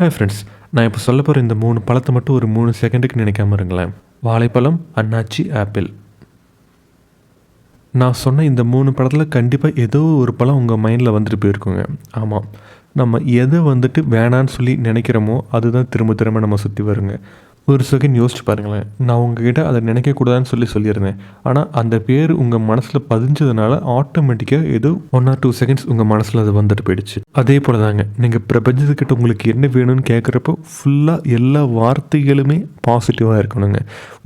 Hi friends நான் இப்போ சொல்ல போகிற இந்த மூணு பழத்தை மட்டும் ஒரு மூணு செகண்டுக்கு நினைக்காம இருங்களேன். வாழைப்பழம் அன்னாச்சி ஆப்பிள் நான் சொன்ன இந்த மூணு படத்தில் கண்டிப்பாக ஏதோ ஒரு பழம் உங்கள் மைண்டில் வந்துட்டு போயிருக்குங்க. ஆமாம் நம்ம எதை வந்துட்டு வேணான்னு சொல்லி நினைக்கிறோமோ அதுதான் திரும்ப திரும்ப நம்ம சுற்றி வருங்க. ஒரு செகண்ட் யோசிச்சு பாருங்களேன். நான் உங்ககிட்ட அதை நினைக்கக்கூடாதுன்னு சொல்லி சொல்லியிருந்தேன். ஆனால் அந்த பேர் உங்கள் மனசில் பதிஞ்சதுனால ஆட்டோமேட்டிக்காக ஏதோ ஒன் ஆர் டூ செகண்ட்ஸ் உங்கள் மனசில் அது வந்துட்டு போயிடுச்சு. அதே போல் தாங்க நீங்கள் பிரபஞ்சத்துக்கிட்ட உங்களுக்கு என்ன வேணும்னு கேட்குறப்போ ஃபுல்லாக எல்லா வார்த்தைகளுமே பாசிட்டிவாக இருக்கணுங்க.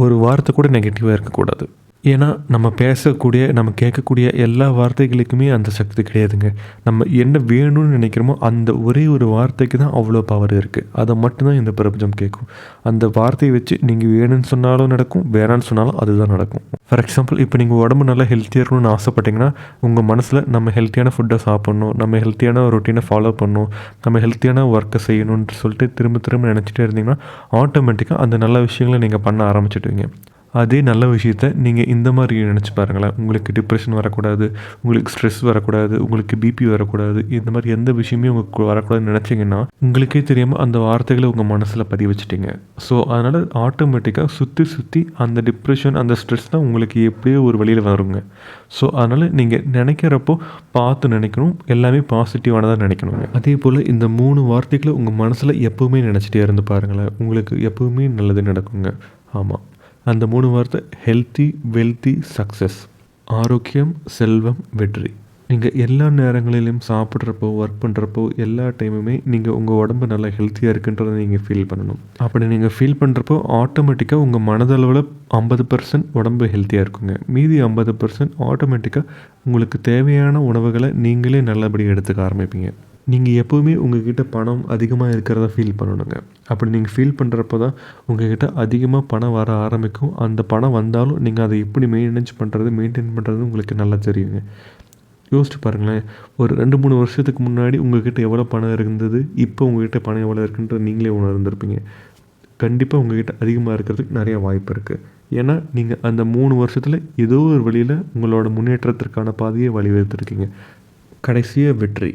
ஒரு வார்த்தை கூட நெகட்டிவாக இருக்கக்கூடாது. ஏன்னா நம்ம பேசக்கூடிய நம்ம கேட்கக்கூடிய எல்லா வார்த்தைகளுக்குமே அந்த சக்தி கிடையாதுங்க. நம்ம என்ன வேணும்னு நினைக்கிறோமோ அந்த ஒரே ஒரு வார்த்தைக்கு தான் அவ்வளோ பவர் இருக்குது அதை மட்டும்தான் இந்த பிரபஞ்சம் கேட்கும். அந்த வார்த்தையை வச்சு நீங்கள் வேணும்னு சொன்னாலும் நடக்கும் வேணான்னு சொன்னாலும் அதுதான் நடக்கும். ஃபார் எக்ஸாம்பிள் இப்போ நீங்கள் உடம்பு நல்லா ஹெல்த்தியாக இருக்கணும்னு ஆசைப்பட்டீங்கன்னா உங்கள் மனசில் நம்ம ஹெல்த்தியான ஃபுட்டை சாப்பிட்ணும் நம்ம ஹெல்த்தியான ரொட்டீனை ஃபாலோ பண்ணணும் நம்ம ஹெல்த்தியான ஒர்க்கை செய்யணும்னு சொல்லிட்டு திரும்ப திரும்ப நினச்சிட்டே இருந்தீங்கன்னா ஆட்டோமேட்டிக்காக அந்த நல்ல விஷயங்களை நீங்கள் பண்ண ஆரம்பிச்சிடுவீங்க. அதே நல்ல விஷயத்த நீங்கள் இந்த மாதிரி நினச்சி பாருங்களேன். உங்களுக்கு டிப்ரெஷன் வரக்கூடாது உங்களுக்கு ஸ்ட்ரெஸ் வரக்கூடாது உங்களுக்கு பிபி வரக்கூடாது. இந்த மாதிரி எந்த விஷயமே உங்களுக்கு வரக்கூடாதுன்னு நினச்சிங்கன்னா உங்களுக்கே தெரியாமல் அந்த வார்த்தைகளை உங்கள் மனசில் பதிய வச்சுட்டீங்க. ஸோ அதனால் ஆட்டோமேட்டிக்காக சுற்றி சுற்றி அந்த டிப்ரெஷன் அந்த ஸ்ட்ரெஸ் தான் உங்களுக்கு எப்படியோ ஒரு வழியில் வருங்க. ஸோ அதனால் நீங்கள் நினைக்கிறப்போ பார்த்து நினைக்கணும். எல்லாமே பாசிட்டிவானதாக நினைக்கணுங்க. அதே போல் இந்த மூணு வார்த்தைகளை உங்கள் மனசில் எப்போவுமே நினச்சிட்டே இருந்து பாருங்களேன். உங்களுக்கு எப்போவுமே நல்லது நடக்குங்க. ஆமாம் அந்த மூணு வார்த்தை ஹெல்த்தி வெல்த்தி சக்ஸஸ் ஆரோக்கியம் செல்வம் வெற்றி. நீங்கள் எல்லா நேரங்களிலும் சாப்பிட்றப்போ ஒர்க் பண்ணுறப்போ எல்லா டைமுமே நீங்கள் உங்கள் உடம்பு நல்லா ஹெல்த்தியாக இருக்குன்றதை நீங்கள் ஃபீல் பண்ணணும். அப்படி நீங்கள் ஃபீல் பண்ணுறப்போ ஆட்டோமேட்டிக்காக உங்கள் மனதளவில் ஐம்பது பர்சன்ட் உடம்பு ஹெல்த்தியாக இருக்குங்க. மீதி ஐம்பது பர்சன்ட் ஆட்டோமேட்டிக்காக உங்களுக்கு தேவையான உணவுகளை நீங்களே நல்லபடியாக எடுத்துக்க ஆரம்பிப்பீங்க. நீங்கள் எப்போவுமே உங்ககிட்ட பணம் அதிகமாக இருக்கிறத ஃபீல் பண்ணணுங்க. அப்படி நீங்கள் ஃபீல் பண்ணுறப்ப தான் உங்ககிட்ட அதிகமாக பணம் வர ஆரம்பிக்கும். அந்த பணம் வந்தாலும் நீங்கள் அதை எப்படி மெயின்டெனன்ஸ் பண்ணுறது மெயின்டைன் பண்ணுறது உங்களுக்கு நல்லா தெரியுங்க. யோசிச்சு பாருங்களேன். ஒரு ரெண்டு மூணு வருஷத்துக்கு முன்னாடி உங்ககிட்ட எவ்வளோ பணம் இருந்தது இப்போ உங்ககிட்ட பணம் எவ்வளோ இருக்குன்ற நீங்களே உணர்ந்திருப்பீங்க. கண்டிப்பாக உங்ககிட்ட அதிகமாக இருக்கிறதுக்கு நிறைய வாய்ப்பு இருக்குது ஏன்னா நீங்கள் அந்த மூணு வருஷத்தில் ஏதோ ஒரு வழியில் உங்களோட முன்னேற்றத்திற்கான பாதையை வழிவகுத்துருக்கீங்க. கடைசியாக வெற்றி.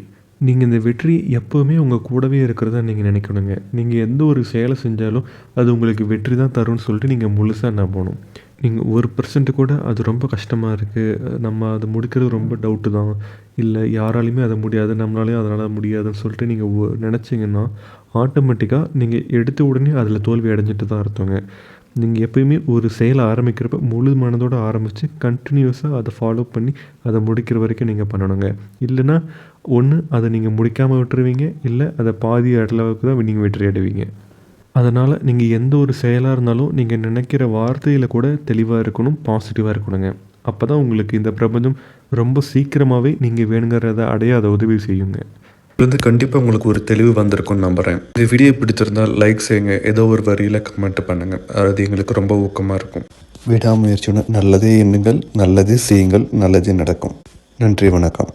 நீங்கள் இந்த வெற்றி எப்போவுமே உங்கள் கூடவே இருக்கிறதா நீங்கள் நினைக்கணுங்க. நீங்கள் எந்த ஒரு செயலை செஞ்சாலும் அது உங்களுக்கு வெற்றி தான் தரும்னு சொல்லிட்டு நீங்கள் முழுசாக நம்பணும். நீங்கள் ஒரு பர்சன்ட் கூட அது ரொம்ப கஷ்டமாக இருக்குது நம்ம அதை முடிக்கிறது ரொம்ப டவுட்டு தான். இல்லை யாராலையுமே அதை முடியாது. நம்மளாலையும் அதனால் முடியாதுன்னு சொல்லிட்டு நீங்கள் நினச்சிங்கன்னா ஆட்டோமேட்டிக்காக நீங்கள் எடுத்த உடனே அதில் தோல்வி அடைஞ்சிட்டு தான் அர்த்தங்க. நீங்கள் எப்பயுமே ஒரு செயலை ஆரம்பிக்கிறப்ப முழு மனதோடு ஆரம்பித்து கண்டினியூஸாக அதை ஃபாலோ பண்ணி அதை முடிக்கிற வரைக்கும் நீங்கள் பண்ணணுங்க. இல்லைன்னா ஒன்று அதை நீங்கள் முடிக்காமல் விட்டுருவீங்க இல்லை அதை பாதி அளவுக்கு தான் நீங்கள் வெற்றி அடைவீங்க அதனால் நீங்கள் எந்த ஒரு செயலாக இருந்தாலும் நீங்கள் நினைக்கிற வார்த்தையில் கூட தெளிவாக இருக்கணும் பாசிட்டிவாக இருக்கணுங்க. அப்போ தான் உங்களுக்கு இந்த பிரபஞ்சம் ரொம்ப சீக்கிரமாகவே நீங்கள் வேணுங்கிறத அடைய அதை உதவி செய்யுங்க. இருந்து கண்டிப்பாக உங்களுக்கு ஒரு தெளிவு வந்திருக்கும்னு நம்புகிறேன் இந்த வீடியோ பிடிச்சிருந்தால் லைக் செய்யுங்க. ஏதோ ஒரு வரியில் கமெண்ட் பண்ணுங்கள் அது எங்களுக்கு ரொம்ப ஊக்கமாக இருக்கும். விடாமுயற்சியுடன் நல்லதே எண்ணுங்கள் நல்லதே செய்யுங்கள் நல்லதே நடக்கும். நன்றி வணக்கம்.